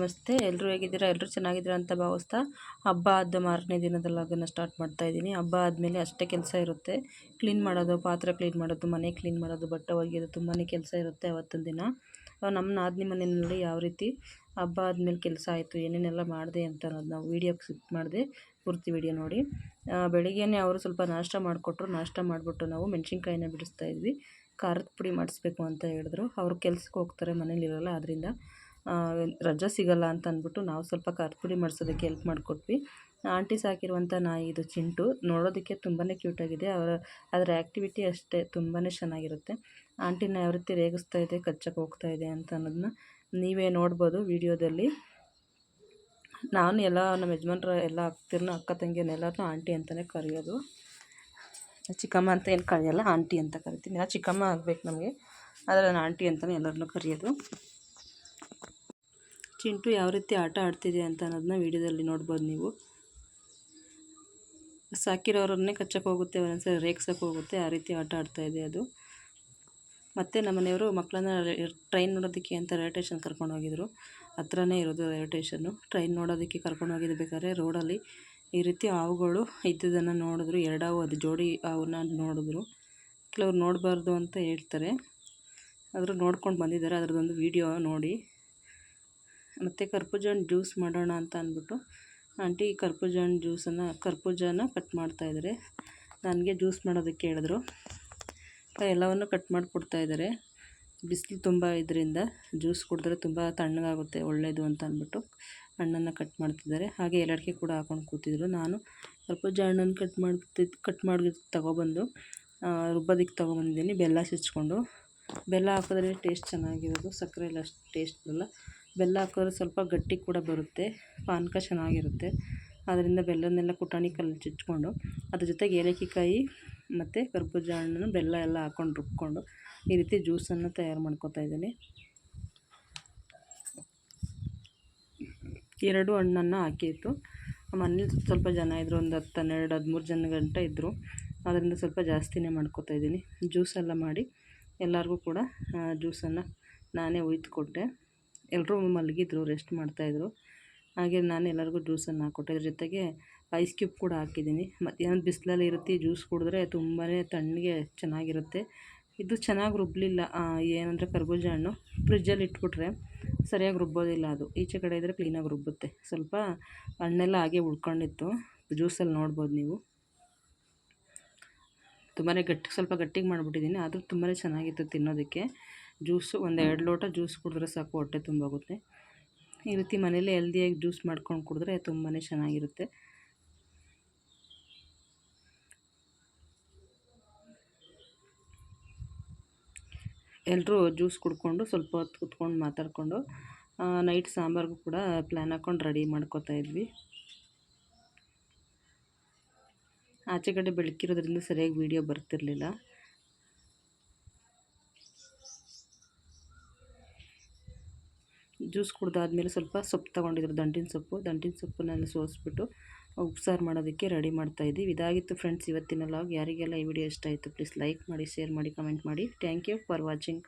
ನಮಸ್ತೆ. ಎಲ್ಲರೂ ಹೇಗಿದ್ದೀರಾ? ಎಲ್ಲರೂ ಚೆನ್ನಾಗಿದ್ದೀರಾ ಅಂತ ಭಾವಿಸ್ತಾ ಹಬ್ಬ ಆದ ಮಾರನೇ ದಿನದಲ್ಲಿ ಅದನ್ನು ಸ್ಟಾರ್ಟ್ ಮಾಡ್ತಾ ಇದ್ದೀನಿ. ಹಬ್ಬ ಆದಮೇಲೆ ಅಷ್ಟೇ ಕೆಲಸ ಇರುತ್ತೆ. ಕ್ಲೀನ್ ಮಾಡೋದು, ಪಾತ್ರೆ ಕ್ಲೀನ್ ಮಾಡೋದು, ಮನೆ ಕ್ಲೀನ್ ಮಾಡೋದು, ಬಟ್ಟೆ ಒಗೆಯೋದು ತುಂಬಾ ಕೆಲಸ ಇರುತ್ತೆ ಅವತ್ತಿನ ದಿನ. ನಮ್ಮ ನಾದಿನಿ ಮನೆಯಲ್ಲಿ ಯಾವ ರೀತಿ ಹಬ್ಬ ಆದಮೇಲೆ ಕೆಲಸ ಆಯಿತು, ಏನೇನೆಲ್ಲ ಮಾಡಿದೆ ಅಂತ ಅನ್ನೋದು ನಾವು ವೀಡಿಯೋಗೆ ಸಿಕ್ ಮಾಡಿದೆ, ಪೂರ್ತಿ ವೀಡಿಯೋ ನೋಡಿ. ಬೆಳಿಗ್ಗೆನೇ ಅವರು ಸ್ವಲ್ಪ ನಾಷ್ಟ ಮಾಡಿಕೊಟ್ರು. ನಾಷ್ಟ ಮಾಡಿಬಿಟ್ಟು ನಾವು ಮೆಣಸಿನ್ಕಾಯಿನ ಬಿಡಿಸ್ತಾ ಇದ್ವಿ. ಖಾರದ ಪುಡಿ ಮಾಡಿಸ್ಬೇಕು ಅಂತ ಹೇಳಿದ್ರು. ಅವ್ರು ಕೆಲ್ಸಕ್ಕೆ ಹೋಗ್ತಾರೆ ಮನೇಲಿರಲ್ಲ ಆದ್ದರಿಂದ ರಜೆ ಸಿಗಲ್ಲ ಅಂತ ಅಂದ್ಬಿಟ್ಟು ನಾವು ಸ್ವಲ್ಪ ಖಾರದ ಪುಡಿ ಮಾಡಿಸೋದಕ್ಕೆ ಹೆಲ್ಪ್ ಮಾಡಿಕೊಟ್ವಿ. ಆಂಟಿ ಸಾಕಿರುವಂಥ ನಾಯಿ ಇದು ಚಿಂಟು. ನೋಡೋದಕ್ಕೆ ತುಂಬಾ ಕ್ಯೂಟಾಗಿದೆ ಅವರ, ಅದರ ಆ್ಯಕ್ಟಿವಿಟಿ ಅಷ್ಟೇ ತುಂಬಾ ಚೆನ್ನಾಗಿರುತ್ತೆ. ಆಂಟಿನ ಯಾವ ರೀತಿ ರೇಗಿಸ್ತಾ ಇದೆ, ಕಚ್ಚಕ್ಕೆ ಹೋಗ್ತಾ ಇದೆ ಅಂತ ಅನ್ನೋದನ್ನ ನೀವೇ ನೋಡ್ಬೋದು ವಿಡಿಯೋದಲ್ಲಿ. ನಾನು ಎಲ್ಲ ನಮ್ಮ ಯಜಮಾನ್ರ ಎಲ್ಲ ಅಕ್ತಿರ್ನ ಅಕ್ಕ ತಂಗಿಯನ್ನೆಲ್ಲರನ್ನೂ ಆಂಟಿ ಅಂತಲೇ ಕರೆಯೋದು. ಚಿಕ್ಕಮ್ಮ ಅಂತ ಏನು ಕರೆಯಲ್ಲ, ಆಂಟಿ ಅಂತ ಕರಿತೀನಿ. ಚಿಕ್ಕಮ್ಮ ಆಗಬೇಕು ನಮಗೆ. ಆದರೆ ನಾನು ಆಂಟಿ ಅಂತಲೇ ಎಲ್ಲರನ್ನೂ ಕರೆಯೋದು. ಚಿಂಟು ಯಾವ ರೀತಿ ಆಟ ಆಡ್ತಿದೆ ಅಂತ ಅನ್ನೋದನ್ನ ವಿಡಿಯೋದಲ್ಲಿ ನೋಡ್ಬೋದು ನೀವು. ಸಾಕಿರೋರನ್ನೇ ಕಚ್ಚಕ್ಕೆ ಹೋಗುತ್ತೆ ಒಂದೊಂದ್ಸರಿ ರೇಗ್ಸಕ್ಕೆ ಹೋಗುತ್ತೆ, ಆ ರೀತಿ ಆಟ ಆಡ್ತಾ ಇದೆ ಅದು. ಮತ್ತು ನಮ್ಮ ಮನೆಯವರು ಮಕ್ಕಳನ್ನ ಟ್ರೈನ್ ನೋಡೋದಕ್ಕೆ ಅಂತ ರೈಲ್ವೆ ಕರ್ಕೊಂಡು ಹೋಗಿದ್ರು. ಹತ್ರನೇ ಇರೋದು ರೈಲ್ವೆ ಟ್ರೈನ್ ನೋಡೋದಕ್ಕೆ ಕರ್ಕೊಂಡು ಹೋಗಿದ್ದು ಬೇಕಾದ್ರೆ ರೋಡಲ್ಲಿ ಈ ರೀತಿ ಹಾವುಗಳು ಇದ್ದುದನ್ನು ನೋಡಿದ್ರು. ಎರಡು ಹಾವು, ಅದು ಜೋಡಿ ಹಾವನ್ನ ನೋಡಿದ್ರು. ಕೆಲವ್ರು ನೋಡಬಾರ್ದು ಅಂತ ಹೇಳ್ತಾರೆ. ಆದರೂ ನೋಡ್ಕೊಂಡು ಬಂದಿದ್ದಾರೆ. ಅದರದ್ದೊಂದು ವೀಡಿಯೋ ನೋಡಿ. ಮತ್ತು ಕರ್ಪೂಜ ಹಣ್ಣು ಜ್ಯೂಸ್ ಮಾಡೋಣ ಅಂತ ಅಂದ್ಬಿಟ್ಟು ಆಂಟಿ ಕರ್ಪೂಜ ಹಣ್ಣು ಜ್ಯೂಸನ್ನು, ಕರ್ಪೂಜನ ಕಟ್ ಮಾಡ್ತಾಯಿದ್ದಾರೆ ನನಗೆ ಜ್ಯೂಸ್ ಮಾಡೋದಕ್ಕೆ ಹೇಳಿದ್ರು ಎಲ್ಲವನ್ನು ಕಟ್ ಮಾಡಿಕೊಡ್ತಾಯಿದ್ದಾರೆ ಬಿಸಿಲು ತುಂಬ ಇದರಿಂದ ಜ್ಯೂಸ್ ಕುಡಿದ್ರೆ ತುಂಬ ತಣ್ಣಗಾಗುತ್ತೆ ಒಳ್ಳೆಯದು ಅಂತ ಅಂದ್ಬಿಟ್ಟು ಹಣ್ಣನ್ನು ಕಟ್ ಮಾಡ್ತಿದ್ದಾರೆ. ಹಾಗೆ ಎರಡಕ್ಕೆ ಕೂಡ ಹಾಕೊಂಡು ಕೂತಿದ್ರು. ನಾನು ಕರ್ಪೂಜ ಹಣ್ಣನ್ನು ಕಟ್ ಮಾಡ್ತಿದ್ದು ಕಟ್ ಮಾಡಿ ತಗೊಬಂದು ರುಬ್ಬೋದಕ್ಕೆ ತೊಗೊಬಂದಿದ್ದೀನಿ. ಬೆಲ್ಲ ಸಿಚ್ಕೊಂಡು. ಬೆಲ್ಲ ಹಾಕಿದ್ರೆ ಟೇಸ್ಟ್ ಚೆನ್ನಾಗಿರೋದು. ಸಕ್ಕರೆ ಎಲ್ಲ ಟೇಸ್ಟ್ ಬರಲ್ಲ. ಬೆಲ್ಲ ಹಾಕಿದ್ರೆ ಸ್ವಲ್ಪ ಗಟ್ಟಿ ಕೂಡ ಬರುತ್ತೆ ಪಾನಕ ಚೆನ್ನಾಗಿರುತ್ತೆ. ಅದರಿಂದ ಬೆಲ್ಲನೆಲ್ಲ ಕುಟಾಣಿ ಕಲ್ಲು ಚಿಚ್ಕೊಂಡು, ಅದ್ರ ಜೊತೆಗೆ ಏಲಕ್ಕಿಕಾಯಿ ಮತ್ತು ಕರ್ಬೂಜ ಹಣ್ಣನ್ನು ಬೆಲ್ಲ ಎಲ್ಲ ಹಾಕ್ಕೊಂಡು ರುಬ್ಕೊಂಡು ಈ ರೀತಿ ಜ್ಯೂಸನ್ನು ತಯಾರು ಮಾಡ್ಕೊತಾ ಇದ್ದೀನಿ. ಎರಡು ಹಣ್ಣನ್ನು ಹಾಕಿತ್ತು. ಮನೇಲಿ ಸ್ವಲ್ಪ ಜನ ಇದ್ದರು ಒಂದು ಹತ್ತು ಹನ್ನೆರಡು ಹದಿಮೂರು ಜನ ಗಂಟ ಇದ್ದರು ಅದರಿಂದ ಸ್ವಲ್ಪ ಜಾಸ್ತಿನೇ ಮಾಡ್ಕೊತಾ ಇದ್ದೀನಿ. ಜ್ಯೂಸೆಲ್ಲ ಮಾಡಿ ಎಲ್ಲರಿಗೂ ಕೂಡ ಜ್ಯೂಸನ್ನು ನಾನೇ ಕೊಟ್ಟೆ. ಎಲ್ಲರೂ ಮಲಗಿದ್ರು ರೆಸ್ಟ್ ಮಾಡ್ತಾಯಿದ್ರು ಹಾಗೆ ನಾನು ಎಲ್ಲರಿಗೂ ಜ್ಯೂಸನ್ನು ಹಾಕ್ಕೊಟ್ಟೆ ಅದ್ರ ಜೊತೆಗೆ ಐಸ್ ಕ್ಯೂಬ್ ಕೂಡ ಹಾಕಿದ್ದೀನಿ. ಮಧ್ಯಾಹ್ನದ ಬಿಸಿಲಲ್ಲಿ ಇರುತ್ತೆ ಜ್ಯೂಸ್ ಕುಡಿದ್ರೆ ತುಂಬಾ ತಣ್ಣಗೆ ಚೆನ್ನಾಗಿರುತ್ತೆ. ಇದು ಚೆನ್ನಾಗಿ ರುಬ್ಬಲಿಲ್ಲ ಏನಂದರೆ ಕರ್ಬೂಜ ಹಣ್ಣು. ಫ್ರಿಜ್ಜಲ್ಲಿ ಇಟ್ಬಿಟ್ರೆ ಸರಿಯಾಗಿ ರುಬ್ಬೋದಿಲ್ಲ ಅದು. ಈಚೆ ಕಡೆ ಇದ್ದರೆ ಕ್ಲೀನಾಗಿ ರುಬ್ಬುತ್ತೆ. ಸ್ವಲ್ಪ ಹಣ್ಣೆಲ್ಲ ಹಾಗೆ ಉಳ್ಕೊಂಡಿತ್ತು. ಜ್ಯೂಸಲ್ಲಿ ನೋಡ್ಬೋದು ನೀವು. ತುಂಬಾ ಗಟ್ಟಿ, ಸ್ವಲ್ಪ ಗಟ್ಟಿಗೆ ಮಾಡಿಬಿಟ್ಟಿದ್ದೀನಿ. ಆದರೂ ತುಂಬಾ ಚೆನ್ನಾಗಿತ್ತು ತಿನ್ನೋದಕ್ಕೆ. ಜ್ಯೂಸು, ಒಂದು ಎರಡು ಲೋಟ ಜ್ಯೂಸ್ ಕುಡಿದ್ರೆ ಸಾಕು, ಹೊಟ್ಟೆ ತುಂಬೋಗುತ್ತೆ ಈ ರೀತಿ ಮನೇಲಿ ಹೆಲ್ದಿಯಾಗಿ ಜ್ಯೂಸ್ ಮಾಡ್ಕೊಂಡು ಕುಡಿದ್ರೆ ತುಂಬಾ ಚೆನ್ನಾಗಿರುತ್ತೆ. ಎಲ್ಲರೂ ಜ್ಯೂಸ್ ಕುಡ್ಕೊಂಡು ಸ್ವಲ್ಪ ಹೊತ್ತು ಕುತ್ಕೊಂಡು ಮಾತಾಡಿಕೊಂಡು ನೈಟ್ ಸಾಂಬಾರಿಗೂ ಕೂಡ ಪ್ಲ್ಯಾನ್ ಹಾಕ್ಕೊಂಡು ರೆಡಿ ಮಾಡ್ಕೋತಾ ಇದ್ವಿ. ಆಚೆ ಕಡೆ ಬೆಳಕಿರೋದ್ರಿಂದ ಸರಿಯಾಗಿ ವೀಡಿಯೋ ಬರ್ತಿರಲಿಲ್ಲ. ಜ್ಯೂಸ್ ಕುಡ್ದಾದ್ಮೇಲೆ ಸ್ವಲ್ಪ ಸೊಪ್ಪು ತೊಗೊಂಡಿದ್ರು ದಂಟಿನ ಸೊಪ್ಪು. ದಂಟಿನ ಸೊಪ್ಪನ್ನೆಲ್ಲ ಸೋಸಿಬಿಟ್ಟು ಉಪ್ಸಾರು ಮಾಡೋದಕ್ಕೆ ರೆಡಿ ಮಾಡ್ತಾಯಿದ್ದೀವಿ ಇದಾಗಿತ್ತು ಫ್ರೆಂಡ್ಸ್, ಇವತ್ತಿನ ಲಾಗ್ ಯಾರಿಗೆಲ್ಲ ಈ ವಿಡಿಯೋ ಇಷ್ಟ ಆಯಿತು ಪ್ಲೀಸ್ ಲೈಕ್ ಮಾಡಿ ಶೇರ್ ಮಾಡಿ ಕಮೆಂಟ್ ಮಾಡಿ. Thank you for watching